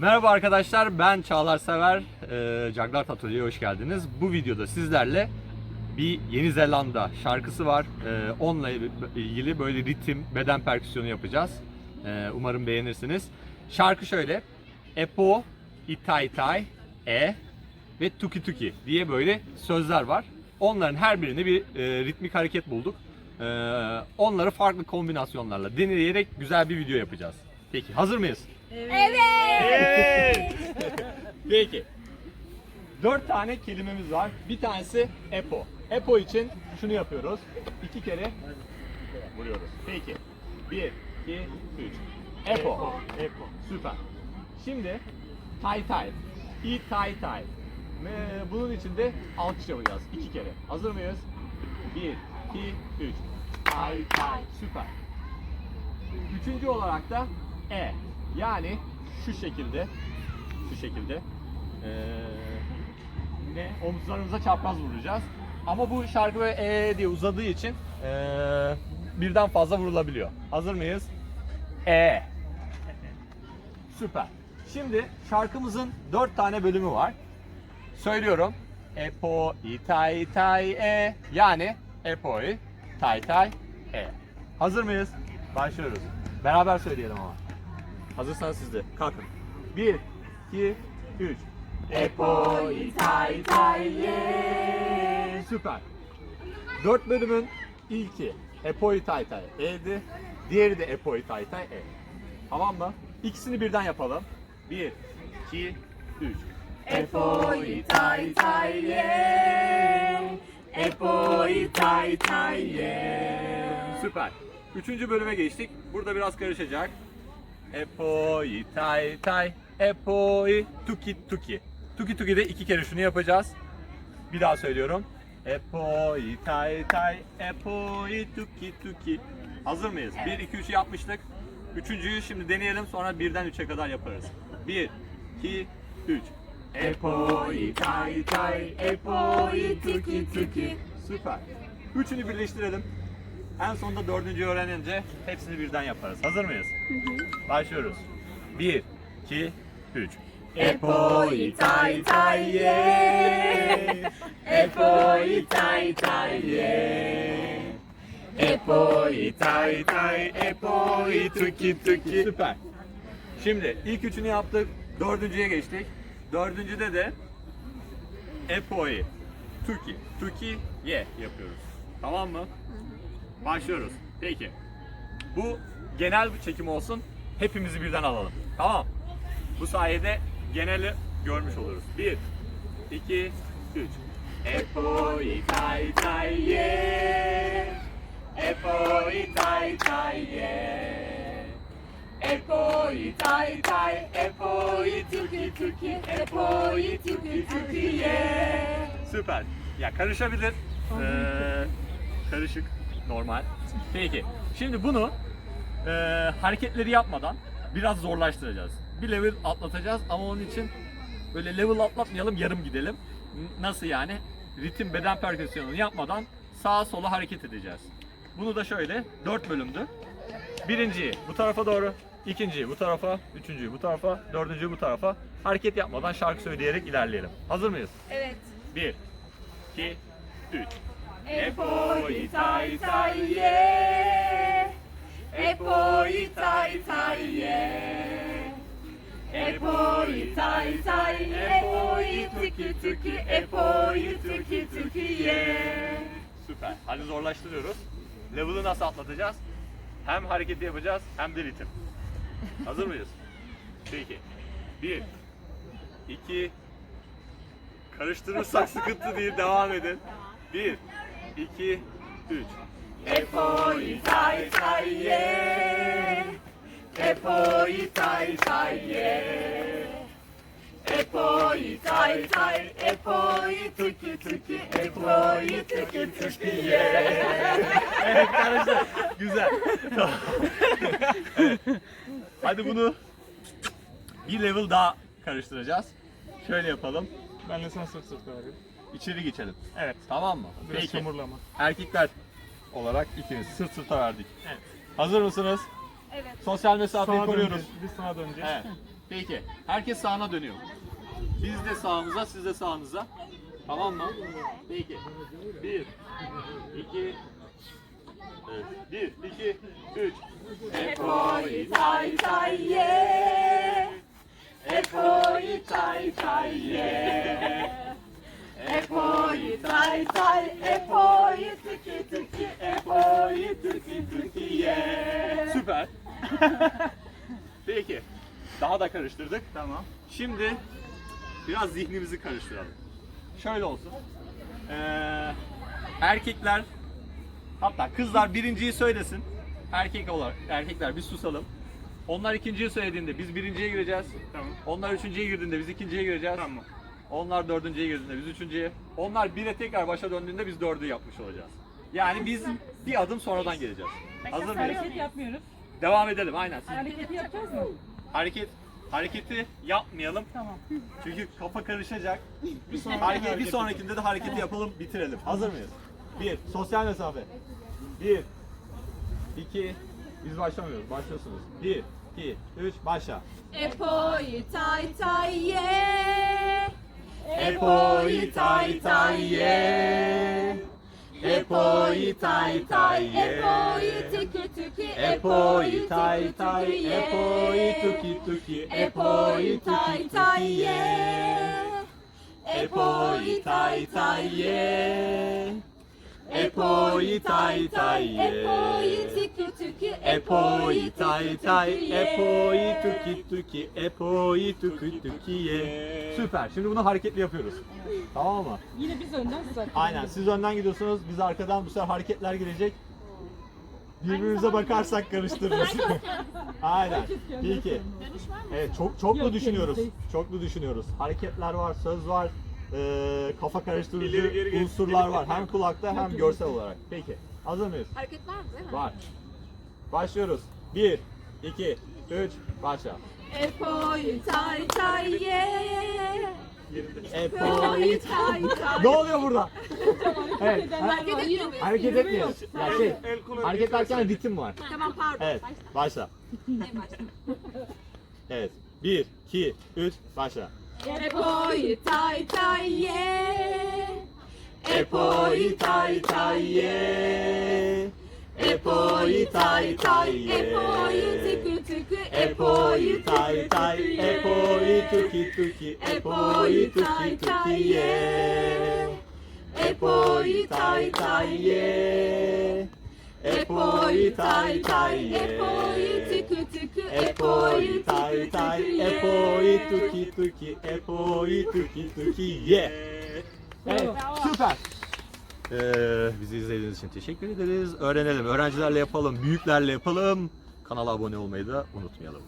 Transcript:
Merhaba arkadaşlar, ben Çağlar Sever. Ee, Juglar Atölye'ye hoş geldiniz. Bu videoda sizlerle bir Yeni Zelanda şarkısı var. Ee, onunla ilgili böyle ritim, beden perküsyonu yapacağız. Ee, umarım beğenirsiniz. Şarkı şöyle. Epo, Itai Itai, E ve Tuki Tuki diye böyle sözler var. Onların her birine bir e, ritmik hareket bulduk. Ee, onları farklı kombinasyonlarla deneyerek güzel bir video yapacağız. Peki hazır mıyız? Evet. Peki. Dört tane kelimemiz var. Bir tanesi Epo. Epo için şunu yapıyoruz. İki kere vuruyoruz. Peki. Bir, iki, üç. Epo. Epo. Süper. Şimdi tay tay. İ tay tay. Bunun için de alkış yapacağız. İki kere. Hazır mıyız? Bir, iki, üç. Tay tay. Süper. Üçüncü olarak da E. Yani şu şekilde, şu şekilde ee, ne omuzlarımıza çapraz vuracağız. Ama bu şarkı böyle E diye uzadığı için ee, birden fazla vurulabiliyor. Hazır mıyız? E. Süper. Şimdi şarkımızın dört tane bölümü var. Söylüyorum. Epo, itai, tai, e. Yani epoi, tai, tai, e. Hazır mıyız? Başlıyoruz. Beraber söyleyelim ama. Hazırsan siz de. Kalkın. 1, 2, 3. Epo, itai, tai, e. Süper. Dört bölümün ilki Epoi Tai Tai E'di. Diğeri de Epoi Tai Tai E. Tamam mı? İkisini birden yapalım. 1, 2, 3. Epoi tai tai ye. Epoi tai tai ye. Süper. Üçüncü bölüme geçtik. Burada biraz karışacak. Epoi tai tai. Epoi tuki tuki. Tuki tuki de iki kere şunu yapacağız. Bir daha söylüyorum. Epoi tai tai. Epoi tuki tuki. Hazır mıyız? 1, 2, 3'ü yapmıştık. Üçüncüyü şimdi deneyelim sonra birden üçe kadar yaparız. 1, 2, 3. Epoi tai tai. Epoi tuki tuki. Süper. Üçünü birleştirelim. En sonunda dördüncüyü öğrenince hepsini birden yaparız. Hazır mıyız? Başlıyoruz. 1, 2, 3. Epoi tai tai ye. Epoi tai tai ye. Epoi tai tai, epoi tuki tuki. Süper. Şimdi ilk üçünü yaptık. Dördüncüye geçtik. Dördüncüde de epoi, tuki, tuki, ye yapıyoruz. Tamam mı? Başlıyoruz. Peki. Bu genel bir çekim olsun. Hepimizi birden alalım. Tamam. Bu sayede geneli görmüş oluruz. 1, 2, 3. Epoi tai tai ye. Epoi tai tai ye. Epoi tai tai, epoi tuki tuki, epoi tuki tuki ye. Süper. Ya karışabilir. Ee, karışık, normal. Peki. Şimdi bunu e, hareketleri yapmadan biraz zorlaştıracağız. Bir level atlatacağız ama onun için böyle level atlatmayalım, yarım gidelim. Nasıl yani? Ritim beden perküsyonunu yapmadan sağa sola hareket edeceğiz. Bunu da şöyle 4 bölümdü. Birinciyi bu tarafa doğru, ikinciyi bu tarafa, üçüncüyü bu tarafa, dördüncüyü bu tarafa. Hareket yapmadan şarkı söyleyerek ilerleyelim. Hazır mıyız? Evet. 1, 2, 3. Epoi tai tai ye. Epoi tai tai ye. Epoi tai tai, epoi tuki tuki, epoi tuki tuki ye. Süper. Hadi zorlaştırıyoruz. Level'ı nasıl atlatacağız? Hem hareketi yapacağız hem de ritim. Hazır mıyız? Peki. 1 2 Karıştırırsak sıkıntı değil. Devam edin. 1 2 3 Epoi tai tai ye. Epoi tai tai ye. Epoi tai tai, epoi tuki tuki, epoi tuki tuki ye. Evet karıştı. Güzel. Tamam. Evet. Hadi bunu bir level daha karıştıracağız. Şöyle yapalım. Ben de sana sırt sırt vereyim. İçeri geçelim. Evet. Tamam mı? Biraz Peki. çamurlama. Erkekler olarak ikimiz sırt sırta verdik. Evet. Hazır mısınız? Evet. Sosyal mesafeyi Sağa koruyoruz. döneceğiz. Biz sağa döneceğiz. Evet. Peki. Herkes sağına dönüyor. Biz de sağımıza, siz de sağınıza. Tamam mı? Peki. Bir, iki, evet. bir, iki, üç. Epoi tay tay ye. Epoi tay tay ye. Epoi tay tay, epoi tiki tiki, epoi tiki tiki ye. Süper. Peki. Daha da karıştırdık. Tamam. Şimdi biraz zihnimizi karıştıralım. Şöyle olsun. Ee, erkekler hatta kızlar birinciyi söylesin. Erkek olarak erkekler biz susalım. Onlar ikinciyi söylediğinde biz birinciye gireceğiz. Tamam. Onlar üçüncüye girdiğinde biz ikinciye gireceğiz. Tamam. Onlar dördüncüye girdiğinde biz üçüncüye. Onlar bire tekrar başa döndüğünde biz dördü yapmış olacağız. Yani biz bir adım sonradan geleceğiz. Hazır mıyız? Hareket yapmıyoruz. Devam edelim aynen. Siz Hareketi yapacağız mı? hareket hareketi yapmayalım. Tamam. Çünkü kafa karışacak. Bir sonraki Hareket, bir sonrakinde de hareketi yapalım, bitirelim. Hazır mıyız? Bir, sosyal mesafe. Bir, iki, biz başlamıyoruz, başlıyorsunuz. Bir, iki, üç, başla. Epoi tay tay ye. Epoi tay tay ye. Epoi tay tay ye. Epoi tiki tiki, Epoi tay tay, epoi tuki tuki, epoi tuki tuki ye. Epoi tay tay ye. Epoi tay tay. Epoi tiki tiki, Epoi tay tay, epoi tuki tuki, epoi tuki tuki ye. Süper. Şimdi bunu hareketli yapıyoruz. Tamam mı? Yine biz önden siz arkadan. Aynen. Siz önden gidiyorsunuz. Biz arkadan bu sefer hareketler gelecek. Birbirimize bakarsak karıştırırız. Aynen. Peki. Evet çok çoklu düşünüyoruz. Çoklu düşünüyoruz. Hareketler var, söz var, eee, kafa karıştırıcı İleri geri gel- unsurlar geri var. Hem kulakta hem görsel olarak. Peki. Hazır mıyız? Hareket var mı değil mi? Var. Başlıyoruz. 1, 2, 3, başla. Epoi tay tay ye. Epoi. tay tay. ne oluyor burada? evet. ha- Hareket etmiyor muyuz? hareket etmiyoruz. Ya şey, El hareket ederken ritim var. Tamam pardon. Evet. Başla. En başta. Evet. 1, 2, 3, başla. E poi tai tai ye E poi tai tai ye E poi tai tai e. E poi tiku tiku E poi tai tai E. poi tuki tuki E poi tuki tuki ye E. poi tai tai ye Epoi tay tay ye. Epoi tiki tiki. Epoi tay tay, epoi tuki tuki, epoi tuki tuki ye. Evet, süper. Ee, bizi izlediğiniz için teşekkür ederiz. Öğrenelim, öğrencilerle yapalım, büyüklerle yapalım. Kanala abone olmayı da unutmayalım.